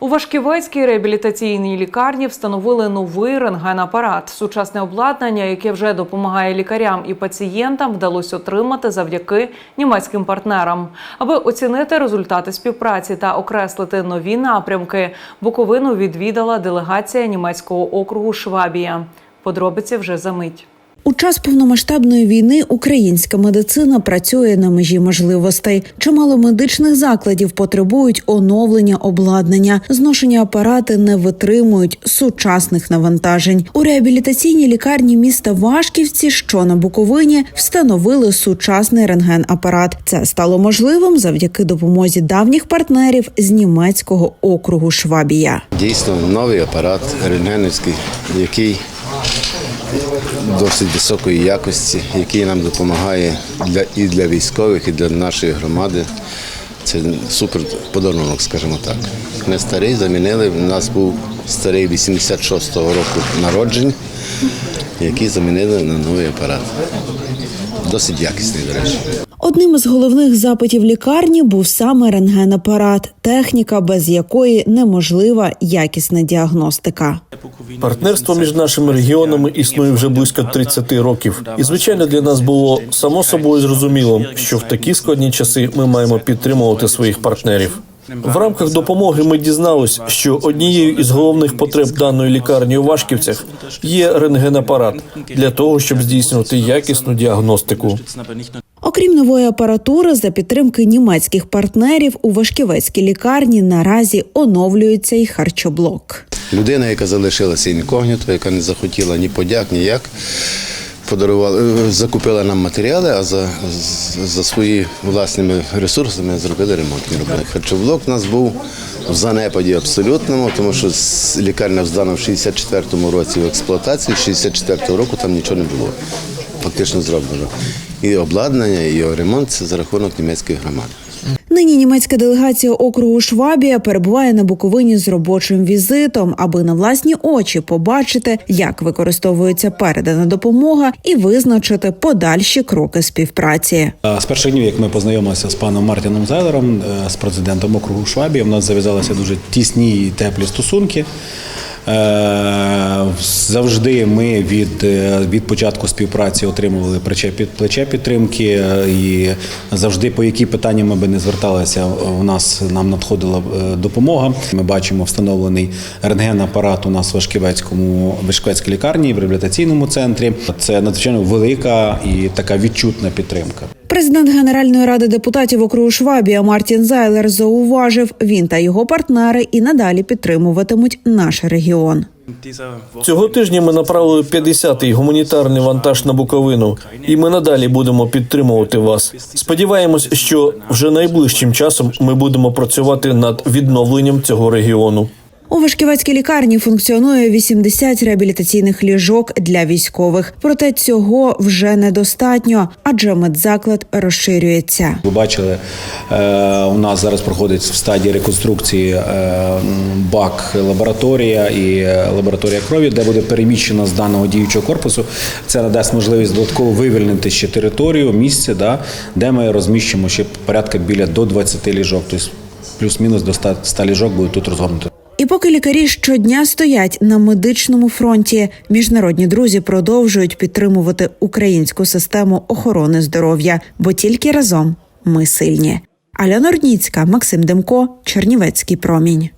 У Вашківецькій реабілітаційній лікарні встановили новий рентгенапарат. Сучасне обладнання, яке вже допомагає лікарям і пацієнтам, вдалося отримати завдяки німецьким партнерам. Аби оцінити результати співпраці та окреслити нові напрямки, Буковину відвідала делегація німецького округу Швабія. Подробиці вже за мить. У час повномасштабної війни українська медицина працює на межі можливостей. Чимало медичних закладів потребують оновлення обладнання. Зношені апарати не витримують сучасних навантажень. У реабілітаційній лікарні міста Вашківці, що на Буковині, встановили сучасний рентген-апарат. Це стало можливим завдяки допомозі давніх партнерів з німецького округу Швабія. Дійсно новий апарат рентгенівський, який досить високої якості, який нам допомагає для, і для військових, і для нашої громади. Це супер подарунок, скажімо так. Ми старий замінили. У нас був старий 86-го року народжень, який замінили на новий апарат. Досить якісний, до речі. Одним із головних запитів лікарні був саме рентгенапарат, техніка, без якої неможлива якісна діагностика. Партнерство між нашими регіонами існує вже близько 30 років. І звичайно, для нас було само собою зрозуміло, що в такі складні часи ми маємо підтримувати своїх партнерів. В рамках допомоги ми дізналися, що однією із головних потреб даної лікарні у Вашківцях є рентгенапарат для того, щоб здійснювати якісну діагностику. Окрім нової апаратури, за підтримки німецьких партнерів у Вашківецькій лікарні наразі оновлюється і харчоблок. Людина, яка залишилася інкогніто, яка не захотіла ні подяк, ніяк, подарувала, е, закупила нам матеріали, а за, за свої власними ресурсами зробили ремонтні роботи. Харчоблок у нас був в занепаді абсолютному, тому що лікарня здана в 64-му році в експлуатацію, з 64-го року там нічого не було. Фактично зроблено. І обладнання, і його ремонт це за рахунок німецької громади. Нині німецька делегація округу Швабія перебуває на Буковині з робочим візитом, аби на власні очі побачити, як використовується передана допомога, і визначити подальші кроки співпраці. З перших днів, як ми познайомилися з паном Мартіном Зайлером, е, з президентом округу Швабія, у нас зав'язалися дуже тісні і теплі стосунки. Е, Завжди ми від, е, від початку співпраці отримували плече під плече підтримки, е, і завжди по які питання ми би не зверталися, у нас нам надходила допомога. Ми бачимо встановлений рентген-апарат у нас в Вашківецькому Вашківецькій лікарні в реабілітаційному центрі. Це надзвичайно велика і така відчутна підтримка. Президент Генеральної ради депутатів округу Швабія Мартін Зайлер зауважив, він та його партнери і надалі підтримуватимуть наш регіон. Цього тижня ми направили 50-й гуманітарний вантаж на Буковину, і ми надалі будемо підтримувати вас. Сподіваємось, що вже найближчим часом ми будемо працювати над відновленням цього регіону. У Вашківецькій лікарні функціонує 80 реабілітаційних ліжок для військових. Проте цього вже недостатньо, адже медзаклад розширюється. Ви бачили, е, у нас зараз проходить в стадії реконструкції е, бак лабораторія і е, лабораторія крові, де буде переміщена з даного діючого корпусу. Це надасть можливість додатково вивільнити ще територію, місце, да, де ми розміщимо ще порядка біля до 20 ліжок. Тобто плюс-мінус до 100 100 ліжок буде тут розгорнуто. І поки лікарі щодня стоять на медичному фронті, міжнародні друзі продовжують підтримувати українську систему охорони здоров'я, бо тільки разом ми сильні. Аля Норніцька, Максим Демко, Чернівецький промінь.